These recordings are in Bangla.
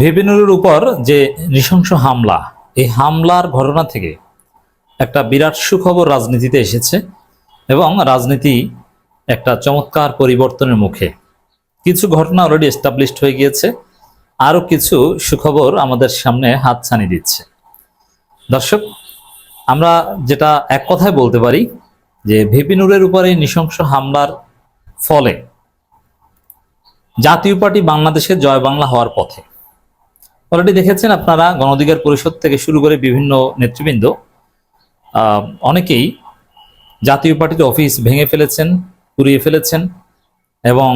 ভেবিনুরের উপর যে নৃশংস হামলা, এই হামলার ঘটনা থেকে একটা বিরাট সুখবর রাজনীতিতে এসেছে এবং রাজনীতি একটা চমৎকার পরিবর্তনের মুখে। কিছু ঘটনা অলরেডি এস্টাবলিশড হয়ে গিয়েছে, আরও কিছু সুখবর আমাদের সামনে হাত হাতছানি দিচ্ছে। দর্শক, আমরা যেটা এক কথায় বলতে পারি যে ভিপিনুরের উপরে নৃশংস হামলার ফলে জাতীয় পার্টি বাংলাদেশের জয় বাংলা হওয়ার পথে অলরেডি দেখেছেন আপনারা গণঅধিকার পরিষদ থেকে শুরু করে বিভিন্ন নেতৃবৃন্দ। অনেকেই জাতীয় পার্টির অফিস ভেঙে ফেলেছেন, পুড়িয়ে ফেলেছেন এবং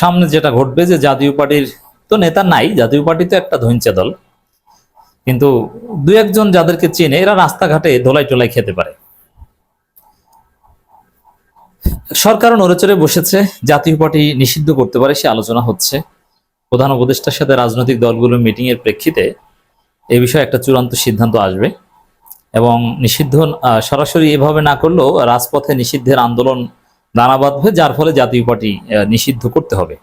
সামনে যেটা ঘটবে যে জাতীয় পার্টির তো নেতা নাই, জাতীয় পার্টি তো একটা ধৈঞ্চা দল। কিন্তু দু একজন যাদেরকে চেনে এরা রাস্তাঘাটে দোলাই টোলাই খেতে পারে। সরকার নড়েচড়ে বসেছে, জাতীয় পার্টি নিষিদ্ধ করতে পারে সে আলোচনা হচ্ছে। প্রধান উপদেষ্টার সাথে রাজনৈতিক দলগুলোর মিটিং এর প্রেক্ষিতে এই বিষয়ে একটা চূড়ান্ত সিদ্ধান্ত আসবে। এবং নিষিদ্ধ সরাসরি এভাবে না করলেও রাজপথে নিষিদ্ধের আন্দোলন দানা বাঁধবে, যার ফলে জাতীয় পার্টি নিষিদ্ধ করতে হবে।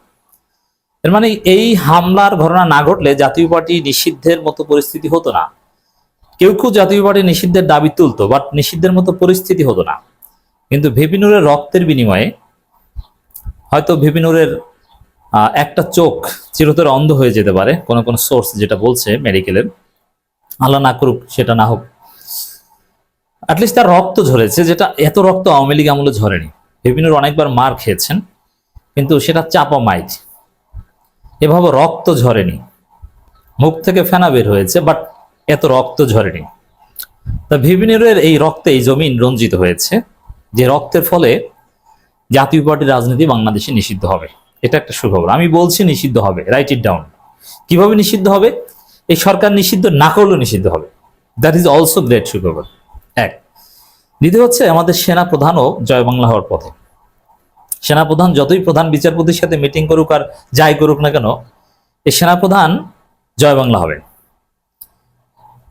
এর মানে এই হামলার ঘটনা না ঘটলে জাতীয় পার্টি নিষিদ্ধের মতো পরিস্থিতি হতো না। কেউ কেউ জাতীয় পার্টি নিষিদ্ধের দাবি তুলতো, বাট নিষিদ্ধের মতো পরিস্থিতি হতো না। কিন্তু ভিপিনুরের রক্তের বিনিময়ে হয়তো ভিপিনুরের একটা চোখ চিরতরে অন্ধ হয়ে যেতে পারে, কোন কোন সোর্স যেটা বলছে মেডিকেলের আল্লাহ না করুক, সেটা না হোক। অ্যাটলিস্ট তার রক্ত ঝরেছে, যেটা এত রক্ত আওয়ামী লীগ আমলে ঝরেনি। ভিপিনুর অনেকবার মার খেয়েছেন, কিন্তু সেটা চাপা মাইট এভাবে রক্ত ঝরেনি। মুখ থেকে ফেনা বের হয়েছে বাট এত রক্ত ঝরেনি। তা ভিপিনুরের এই রক্তে এই জমিন রঞ্জিত হয়েছে, যে রক্তের ফলে জাতীয় পার্টির রাজনীতি বাংলাদেশে নিষিদ্ধ হবে। এটা একটা সুখবর। আমি বলছি নিষিদ্ধ হবে রাইট ইট ডাউন কীভাবে নিষিদ্ধ হবে? এই সরকার নিষিদ্ধ না করলেও নিষিদ্ধ হবে। দ্যাট ইজ অলসো গ্রেট সুখবর। এক, দ্বিতীয় হচ্ছে আমাদের সেনা প্রধানও জয় বাংলা হওয়ার পথে। সেনাপ্রধান যতই প্রধান বিচারপতির সাথে মিটিং করুক আর যাই করুক না কেন, এই সেনাপ্রধান জয় বাংলা হবে।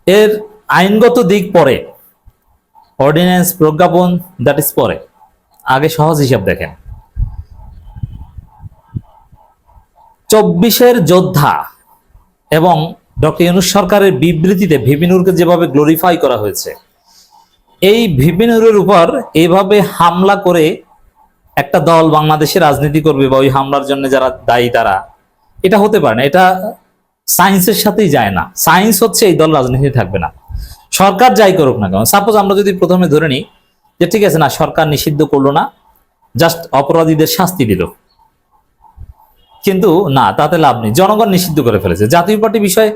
এর আইনগত দিক পরে অর্ডিন্যান্স প্রজ্ঞাপন দ্যাট ইজ পরে। আগে সহজ হিসাব দেখেন। চব্বিশের যোদ্ধা এবং ডক্টর ইউনুস সরকারের বিবৃতিতে ভিপিনুরকে যেভাবে গ্লোরিফাই করা হয়েছে, এই ভিপিনুরের উপর এইভাবে হামলা করে একটা দল বাংলাদেশে রাজনীতি করবে বা ওই হামলার জন্য যারা দায়ী তারা, এটা হতে পারে না, এটা সায়েন্সের সাথেই যায় না। সায়েন্স হচ্ছে এই দল রাজনীতি থাকবে না। সরকার যাই করুক না কেন সাপোজ আমরা যদি প্রথমে ধরে নিই যে ঠিক আছে, না, সরকার নিষিদ্ধ করল না জাস্ট অপরাধীদের শাস্তি দিল। কিন্তু না, তাতে লাভ নেই। জনগণ নিষিদ্ধ করে ফেলেছে। জাতীয় পার্টি বিষয়ে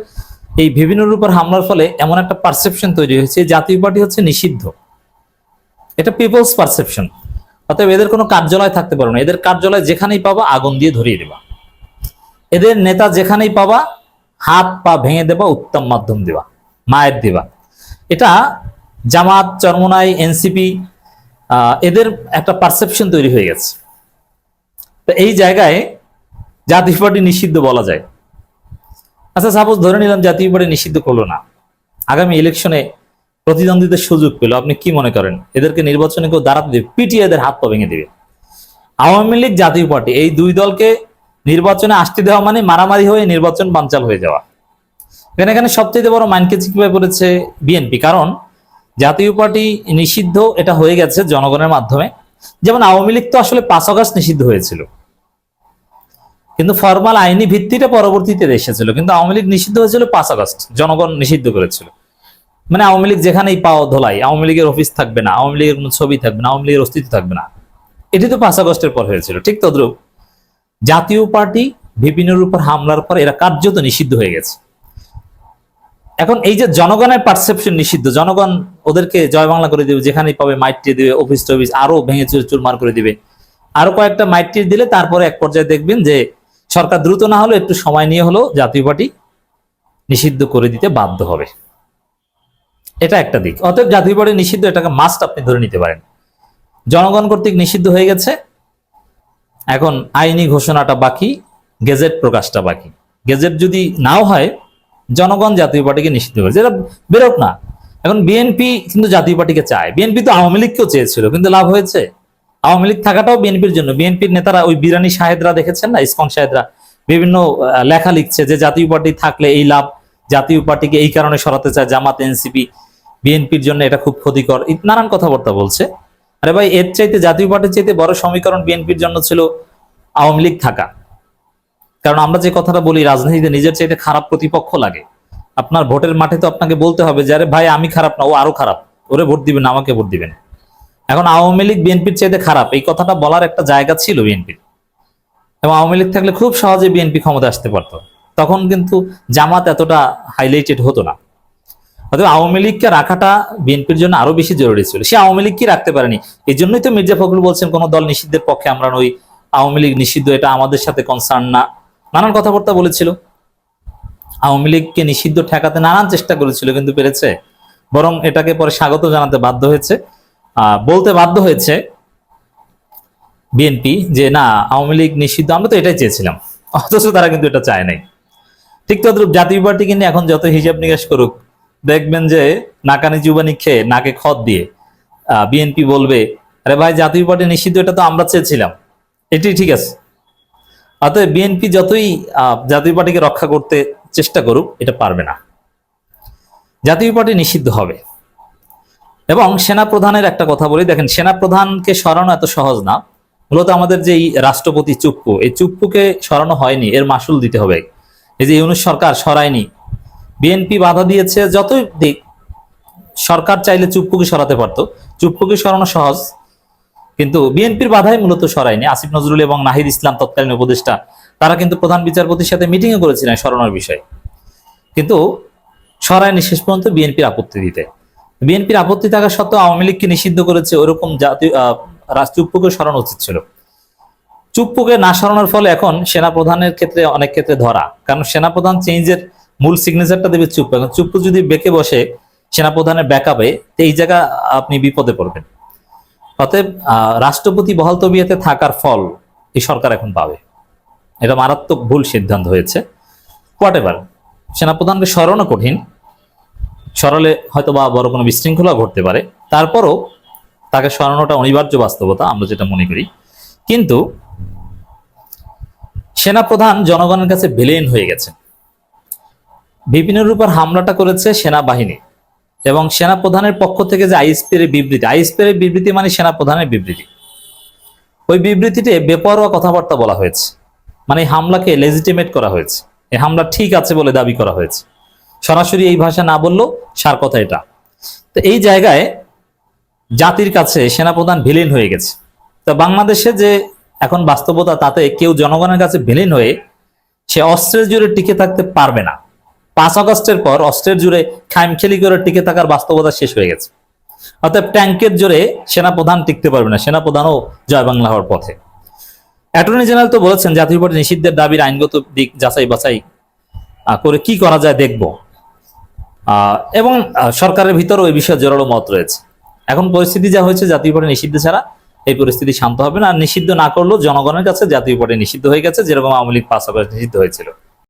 এই বিভিন্নর উপর হামলার ফলে এমন একটা পারসেপশন তৈরি হয়েছে, জাতীয় পার্টি হচ্ছে নিষিদ্ধ। এটা পিপলস পারসেপশন অতএব এদের কোনো কার্যালয় থাকতে পারবে না। এদের কার্যালয় যেখানেই পাবা, আগুন দিয়ে ধরিয়ে দেবা। এদের নেতা যেখানেই পাবা, হাত পা ভেঙে দেবা, উত্তম মাধ্যম দেবা, মায়ের দেবা। এটা জামাত, চরমনাই, এনসিপি এদের একটা পারসেপশন তৈরি হয়ে গেছে। তো এই জায়গায় জাতীয় পার্টি নিষিদ্ধ বলা যায়। আচ্ছা সাপোজ ধরে নিলাম জাতীয় পার্টি নিষিদ্ধ করল না। আগামী ইলেকশনে প্রতিদ্বন্দ্বিতার সুযোগ পেল, আপনি কি মনে করেন? এদেরকে নির্বাচনে কেউ দাঁড়াতে দেবে? পিটিয়ে এদের হাত পা ভেঙে দেবে। আওয়ামী লীগ, জাতীয় পার্টি, এই দুই দলকে নির্বাচনে আসতে দেওয়া মানে মারামারি হয়ে নির্বাচন বানচাল হয়ে যাওয়া। এখানে এখানে সবচেয়ে বড় মাইনকেচি কীভাবে পড়েছে? বিএনপি, কারণ জাতীয় পার্টি নিষিদ্ধ, এটা হয়ে গেছে জনগণের মাধ্যমে। যেমন আওয়ামী লীগ তো আসলে পাঁচ অগাস্ট নিষিদ্ধ হয়েছিল। কিন্তু ফরমাল আইনি ভিত্তিটা পরবর্তীতে এসেছিল, কিন্তু আওয়ামী লীগ নিষিদ্ধ হয়েছিল পাঁচ আগস্ট, জনগণ নিষিদ্ধ করেছিল। মানে আওয়ামী লীগ যেখানেই পাও ধোলাই, আওয়ামী লীগের অফিস থাকবে না, আওয়ামী লীগের কোনো ছবি থাকবে না, আওয়ামী লীগের অস্তিত্ব থাকবে না। এটি তো পাঁচ আগস্টের পর হয়েছিল, ঠিক তদ্রুপ। জাতীয় পার্টি বিপিনের উপর হামলার পর এরা কার্যত নিষিদ্ধ হয়ে গেছে। এখন এই যে জনগণের পারসেপশন নিষিদ্ধ, জনগণ ওদেরকে জয় বাংলা করে দিবে, যেখানেই পাবে মাইট্রি দিবে অফিস টফিস আরও ভেঙে চুর চুরমার করে দিবে। আরও কয়েকটা মাইট্রি দিলে তারপরে এক পর্যায়ে দেখবেন যে সরকার দ্রুত না হলেও একটু সময় নিয়ে হলেও জাতীয় পার্টি নিষিদ্ধ করে দিতে বাধ্য হবে। এটা একটা দিক। অতএব জাতীয় পার্টি নিষিদ্ধ, এটাকে মাস্ট আপনি ধরে নিতে পারেন। জনগণ কর্তৃক নিষিদ্ধ হয়ে গেছে। এখন আইনি ঘোষণাটা বাকি, গেজেট প্রকাশটা বাকি। গেজেট যদি নাও হয়, জনগণ জাতীয় পার্টিকে নিষিদ্ধ করে এটা বেরোক না। এখন বিএনপি কিন্তু জাতীয় পার্টিকে চায়। বিএনপি তো আওয়ামী লীগকেও চেয়েছিল, কিন্তু লাভ হয়েছে। আওয়ামী লীগ থাকাটাও বিএনপির জন্য। বিএনপির নেতারা ওই বিরানি সাহেদরা দেখেছেন না? ইসকন সাহেদরা। বিভিন্ন লেখা লিখছে যে জাতীয় পার্টি থাকলে এই লাভ, জাতীয় পার্টিকে এই কারণে সরাতে চায় জামাত, এনসিপি। বিএনপির জন্য এটা খুব ক্ষতিকর। নানান কথাবার্তা বলছে। আরে ভাই, এর চাইতে, জাতীয় পার্টির চাইতে বড় সমীকরণ বিএনপির জন্য ছিল আওয়ামী লীগ থাকা। কারণ আমরা যে কথাটা বলি, রাজনীতিতে নিজের চাইতে খারাপ প্রতিপক্ষ লাগে। আপনার ভোটের মাঠে তো আপনাকে বলতে হবে যে, আরে ভাই, আমি খারাপ না, ও আরও খারাপ। ওরে ভোট দিবেন, আমাকে ভোট দিবেন। এখন আওয়ামী লীগ, বিএনপির চাইতে খারাপ। এই কথাটা বলার একটা জায়গা ছিল বিএনপির। এবং আওয়ামী লীগ থাকলে খুব সহজে বিএনপি ক্ষমতা আসতে পারতো। তখন কিন্তু জামাত এতটা হাইলাইটেড হতো না। অতএব আওয়ামী লীগকে রাখাটা বিএনপির জন্য আরও বেশি জরুরি ছিল। সে আওয়ামী লীগকে রাখতে পারেনি। এই জন্যই তো মির্জা ফখরুল বলছেন, কোন দল নিষিদ্ধের পক্ষে আমরা নই। আওয়ামী লীগ নিষিদ্ধ, এটা আমাদের সাথে কনসার্ন না। নানান কথাবার্তা বলেছিল। আওয়ামী লীগকে নিষিদ্ধ ঠেকাতে নানান চেষ্টা করেছিল, কিন্তু পেরেছে। বরং এটাকে পরে স্বাগত জানাতে বাধ্য হয়েছে। বলতে বাধ্য হয়েছে বিএনপি যে, না, আওয়ামী লীগ নিষিদ্ধ। আমরা তো এটাই চেয়েছিলাম। অথচ তারা কিন্তু এটা চায় নাই। ঠিক তদ্রুপ জাতীয় পার্টি কিন্তু এখন যত হিসাব নিকাশ করুক, দেখবেন যে নাকানি জুবানি খেয়ে নাকে খত দিয়ে বিএনপি বলবে, আরে ভাই, জাতীয় পার্টি নিষিদ্ধ, এটা তো আমরা চেয়েছিলাম। এটি ঠিক আছে। অতএব বিএনপি যতই জাতীয় পার্টিকে রক্ষা করতে চেষ্টা করুক, এটা পারবে না। জাতীয় পার্টি নিষিদ্ধ হবে। এবং সেনা প্রধানের একটা কথা বলি, দেখেন সেনা প্রধানকে সরানো এত সহজ না। মূলত আমাদের যে রাষ্ট্রপতি চুপ্পু, এই চুপ্পুকে সরানো হয়নি, এর মাসুল দিতে হবে। এই যে ইউনুস সরকার সরায়নি, বিএনপি বাধা দিয়েছে, যতই দিক, সরকার চাইলে চুপ্পুকে সরাতে পারতো। চুপ্পুকে সরানো সহজ, কিন্তু বিএনপির বাধাই মূলত সরায়নি। আসিফ নজরুল এবং নাহিদ ইসলাম তৎকালীন উপদেষ্টা, তারা কিন্তু প্রধান বিচারপতির সাথে মিটিংও করেছিলেন সরানোর বিষয়ে। কিন্তু সরায়নি শেষ পর্যন্ত বিএনপির আপত্তি দিতে। বিএনপির আপত্তি থাকা সত্ত্বেও আওয়ামী লীগকে নিষিদ্ধ করেছে ওরকম জাতীয় চুপ্পুকে সরানো উচিত ছিল। চুপ্পুকে না সরানোর ফলে এখন সেনা প্রধানের ক্ষেত্রে অনেক ক্ষেত্রে ধরা। কারণ সেনা প্রধান চেঞ্জের মূল সিগনেচারটা দেবে চুপ্পু। এখন চুপ্পু যদি বেঁকে বসে সেনা প্রধানের ব্যাকআপে এই জায়গা আপনি বিপদে পড়বেন। অতএব রাষ্ট্রপতি বহাল তবিয়াতে থাকার ফল এই সরকার এখন পাবে। এটা মারাত্মক ভুল সিদ্ধান্ত হয়েছে। হোয়াট এভার সেনাপ্রধানকে সরানো কঠিন। সরালে হয়তো বা বড় কোনো বিশৃঙ্খলা ঘটতে পারে। তারপরও তাকে সরানোটা অনিবার্য বাস্তবতা, আমরা যেটা মনে করি। কিন্তু সেনাপ্রধান জনগণের কাছে ভিলেন হয়ে গেছে। বিপিনের উপর হামলাটা করেছে সেনাবাহিনী এবং সেনাপ্রধানের পক্ষ থেকে যে আইএসপির বিবৃতি আইএসপির বিবৃতি মানে সেনাপ্রধানের বিবৃতি। ওই বিবৃতিতে বেপরোয়া কথাবার্তা বলা হয়েছে। মানে হামলাকে লেজিটিমেট করা হয়েছে। এই হামলা ঠিক আছে বলে দাবি করা হয়েছে। সরাসরি এই ভাষা না বললেও সার কথা এটা। তো এই জায়গায় জাতির কাছে সেনাপ্রধান ভিলেন হয়ে গেছে। তো বাংলাদেশে যে এখন বাস্তবতা তাতে কেউ জনগণের কাছে ভিলেন হয়ে সে অস্ত্রের জুড়ে টিকে থাকতে পারবে না। পাঁচ আগস্টের পর অস্ত্রের জুড়ে খামখেলি করে টিকে থাকার বাস্তবতা শেষ হয়ে গেছে। অর্থাৎ ট্যাঙ্কের জোরে সেনাপ্রধান টিকতে পারবে না, সেনাপ্রধানও জয় বাংলা হওয়ার পথে। অ্যাটর্নি জেনারেল তো বলেছেন জাতীয় পার্টি নিষিদ্ধের দাবির আইনগত দিক যাচাই বাছাই করে কি করা যায় দেখব। এবং সরকারের ভিতরেও এই বিষয়ে জোরালো মত রয়েছে। এখন পরিস্থিতি যা হয়েছে, জাতীয় পার্টি নিষিদ্ধ ছাড়া এই পরিস্থিতি শান্ত হবে না। আর নিষিদ্ধ না করলেও জনগণের কাছে জাতীয় পার্টি নিষিদ্ধ হয়ে গেছে, যেরকম আওয়ামী লীগ পাঁচ নিষিদ্ধ হয়েছিল।